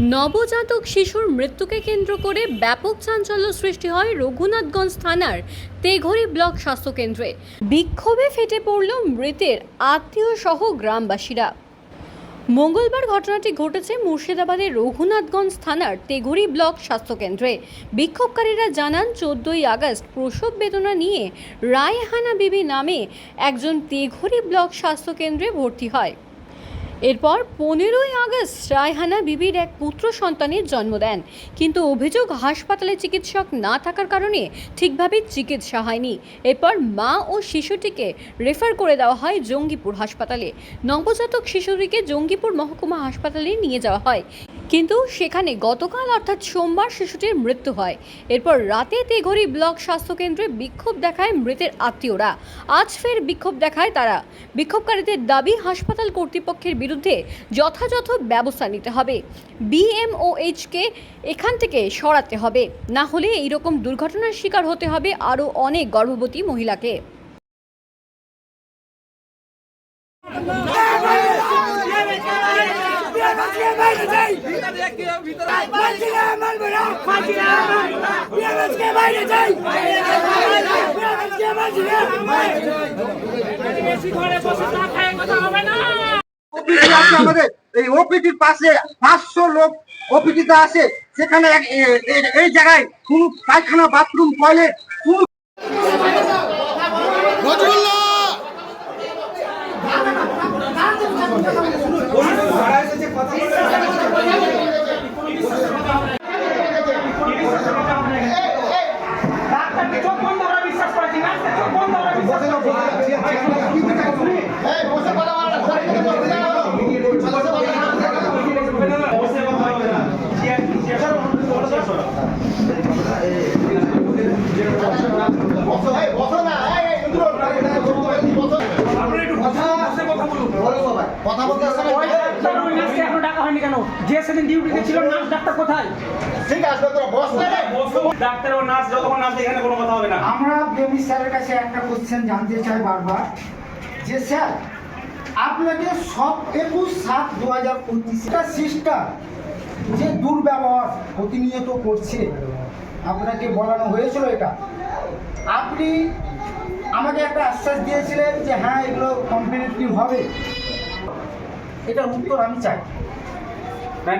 নবজাতক শিশুর মৃত্যুকে কেন্দ্র করে ব্যাপক চাঞ্চল্য সৃষ্টি হয় রঘুনাথগঞ্জ থানার তেঘরি ব্লক স্বাস্থ্যকেন্দ্রে। বিক্ষোভে ফেটে পড়ল মৃতের আত্মীয় সহ গ্রামবাসীরা। মঙ্গলবার ঘটনাটি ঘটেছে মুর্শিদাবাদের রঘুনাথগঞ্জ থানার তেঘরি ব্লক স্বাস্থ্যকেন্দ্রে। বিক্ষোভকারীরা জানান, চোদ্দই আগস্ট প্রসব বেদনা নিয়ে রায়হানা বিবি নামে একজন তেঘরি ব্লক স্বাস্থ্যকেন্দ্রে ভর্তি হয়। এরপর পনেরোই আগস্ট রায়হানা বিবির এক পুত্র সন্তানের জন্ম দেন। কিন্তু অভিযোগ হাসপাতালে চিকিৎসক না থাকার কারণে ঠিকভাবে চিকিৎসা হয়নি। এরপর মা ও শিশুটিকে রেফার করে দেওয়া হয় জঙ্গিপুর হাসপাতালে। নবজাতক শিশুটিকে জঙ্গিপুর মহকুমা হাসপাতালে নিয়ে যাওয়া হয়। কিন্তু সেখানে গতকাল অর্থাৎ সোমবার শিশুটির মৃত্যু হয়। এরপর রাতে তেঘরি ব্লক স্বাস্থ্যকেন্দ্রে বিক্ষোভ দেখায় মৃতের আত্মীয়রা। আজ ফের বিক্ষোভ দেখায় তারা। বিক্ষোভকারীদের দাবি, হাসপাতাল কর্তৃপক্ষের বিরুদ্ধে যথাযথ ব্যবস্থা নিতে হবে। বিএমওএইচকে এখান থেকে সরাতে হবে। না হলে এইরকম দুর্ঘটনার শিকার হতে হবে আরও অনেক গর্ভবতী মহিলাকে ওপিডি আছে এই ওপিডির পাশে পাঁচশো লোক ওপিডিতে আছে সেখানে এই জায়গায় কোন পায়খানা, বাথরুম, টয়লেট, কোন ডাক্তারকে চোখ বন্ধ করে বিশ্বাস করেছি নার্সকে চোখ বন্ধ করে বিশ্বাস করেছি কথা বলতে আসছে না ডাক্তার ওই নার্সকে এখনও ডাকা হয়নি কেন? যে সেদিন ডিউটিতে ছিল নার্স ডাক্তার কোথায়? ঠিক আছে তোরা বস। ডাক্তার ও নার্স যতক্ষণ নার্স এখানে কোনো কথা হবে না। আমরা বেবি স্যারের কাছে একটা কোশ্চেন জানতে চাই বারবার। যে স্যার আপনাকে সব একুশ সাত দু হাজার পঁচিশটা সিস্টার যে দুর্ব্যবহার প্রতিনিয়ত করছে আপনাকে বলানো হয়েছিল এটা। আপনি আমাকে একটা আশ্বাস দিয়েছিলেন যে হ্যাঁ এগুলো কম্পিটিটিভ হবে। এটার উত্তর আমি চাই।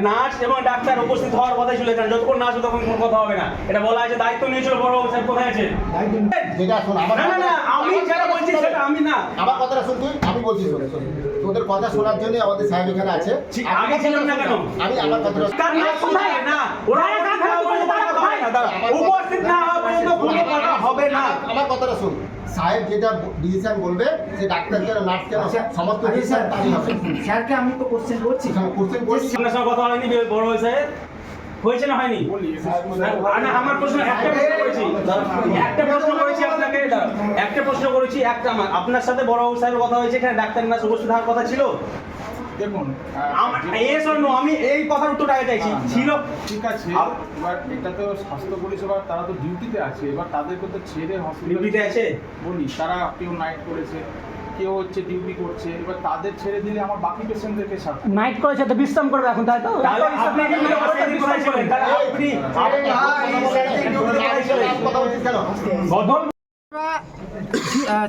নার্স এবং ডাক্তার উপস্থিত হওয়ার কথাই ছিল এখানে যতক্ষণ নার্স তখন কোনো কথা হবে না। এটা বলা আছে দায়িত্ব নিয়েছিল বড় বাবু। সাহেব কোথায় আছে? যেটা শোন আমার না না না আমি যারা বলছি সেটা আমি না। আমার কথাটা শুন তুই আমি বলছি শোন। তোদের কথা শোনার জন্য আমাদের সাহেব এখানে আছে। আগে ছিলাম না কেন? আমি আমার কথাটা তার কোথায়? না ওরা কথা হবে না দাঁড়া উপস্থিত না হওয়া পর্যন্ত কোনো কথা হবে না আমার- আমার কথাটা শুন সাহেব যেটা ডিসিশন বলবে সে ডাক্তার কেন নার্স কেন সমস্ত আচ্ছা, ডিসিশন তারই হবে। স্যারকে আমি তো কোশ্চেন করছি। কোশ্চেন করছি। আপনার সঙ্গে কথা হয়নি বড় ভাই সাহেব হয়েছে না হয়নি? আর না, আমার প্রশ্ন একটা প্রশ্ন করেছি। একটা প্রশ্ন করেছি আপনাকে একটা প্রশ্ন করেছি একটা আমার। আপনার সাথে বড় বাবু সাহেবের কথা হয়েছে এখানে ডাক্তার নার্স উপস্থিত হওয়ার কথা ছিল? দেখুন আমার এ শোনো আমি এই কথার উত্তরটা আগে চাইছি ছিল ঠিক আছে এবার এটা তো স্বাস্থ্য পরিষেবা তারা তো ডিউটিতে আছে এবার তাদেরকে তো ছেড়ে ডিউটিতে আছে বলি তারা কেউ নাইট করেছে কেউ হচ্ছে ডিউটি করছে এবার তাদের ছেড়ে দিলে আমার বাকি পেশেন্টদেরকে সাথে নাইট করেছে তো বিশ্রাম করবে এখন তাই তো তাহলে আপনি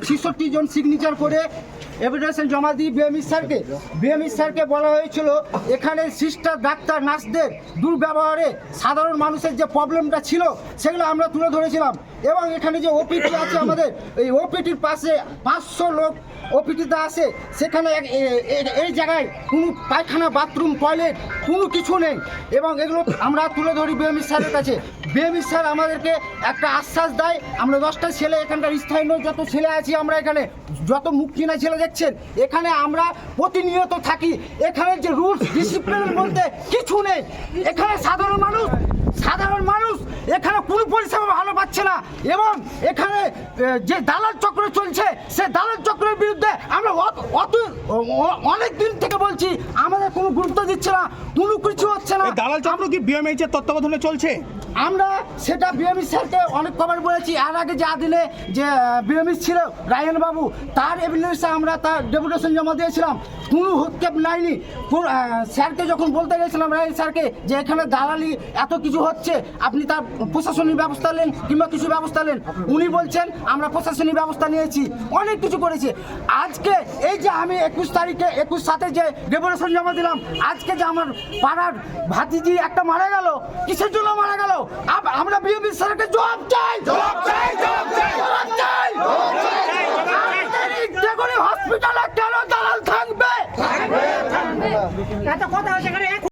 ছিষট্টি জন সিগনেচার করে এভিডেন্স জমা দিই বিএমই স্যারকে বিএমই স্যারকে বলা হয়েছিল, এখানে সিস্টার ডাক্তার, নার্সদের দুর্ব্যবহারে সাধারণ মানুষের যে প্রবলেমটা ছিল, সেগুলো আমরা তুলে ধরেছিলাম। এবং এখানে যে ওপিটি আছে আমাদের, এই ওপিটির পাশে পাঁচশো লোক ওপিটিতে আসে সেখানে এই জায়গায় কোনো পায়খানা, বাথরুম টয়লেট কোনো কিছু নেই। এবং এগুলো আমরা তুলে ধরি বিএমই স্যারের কাছে। বিএমই স্যার আমাদেরকে একটা আশ্বাস দেয়, আমরা দশটা ছেলে এখানকার স্থায়ী যত ছেলে আছি আমরা এখানে যত মুখ কিনা ছেলে দেখছেন, এখানে আমরা প্রতিনিয়ত থাকি। এখানে যে রুলস ডিসিপ্লিনের মধ্যে কিছু নেই। এখানে সাধারণ মানুষ সাধারণ মানুষ এখানে কোনো পরিষেবা ভালো পাচ্ছে না। এবং এখানে যে দালাল চক্র চলছে, সে দালাল চক্রের বিরুদ্ধে আমরা অত অনেক দিন থেকে বলছি, আমাদের কোনো গুরুত্ব দিচ্ছে না। কোনো কিছু হচ্ছে না। দালাল চক্র কি বিএমএইচ এর তত্ত্বাবধানে চলছে? আমরা সেটা বিএমই স্যারকে অনেক কবার বলেছি। আর আগে যে আদিলে যে বিএমই ছিল রায়ন বাবু তার এভিডেন্সে আমরা তার ডেপুটেশন জমা দিয়েছিলাম। কোনো হত্যেপ নাইনি স্যারকে যখন বলতে গেছিলাম রায় স্যারকে যে এখানে দালালি এত কিছু হচ্ছে আপনি তার প্রশাসনিক ব্যবস্থা নেন কিংবা কিছু ব্যবস্থা নেন। উনি বলছেন আমরা প্রশাসনিক ব্যবস্থা নিয়েছি। অনেক কিছু করেছে। আজকে এই যে আমি একুশ তারিখে একুশ সাথে যে ডেপুটেশন জমা দিলাম আজকে যে আমার পাড়ার ভাতিজি একটা মারা গেল কিসের জন্য মারা গেল? আমরা বিএমপি চাই জবাব চাই।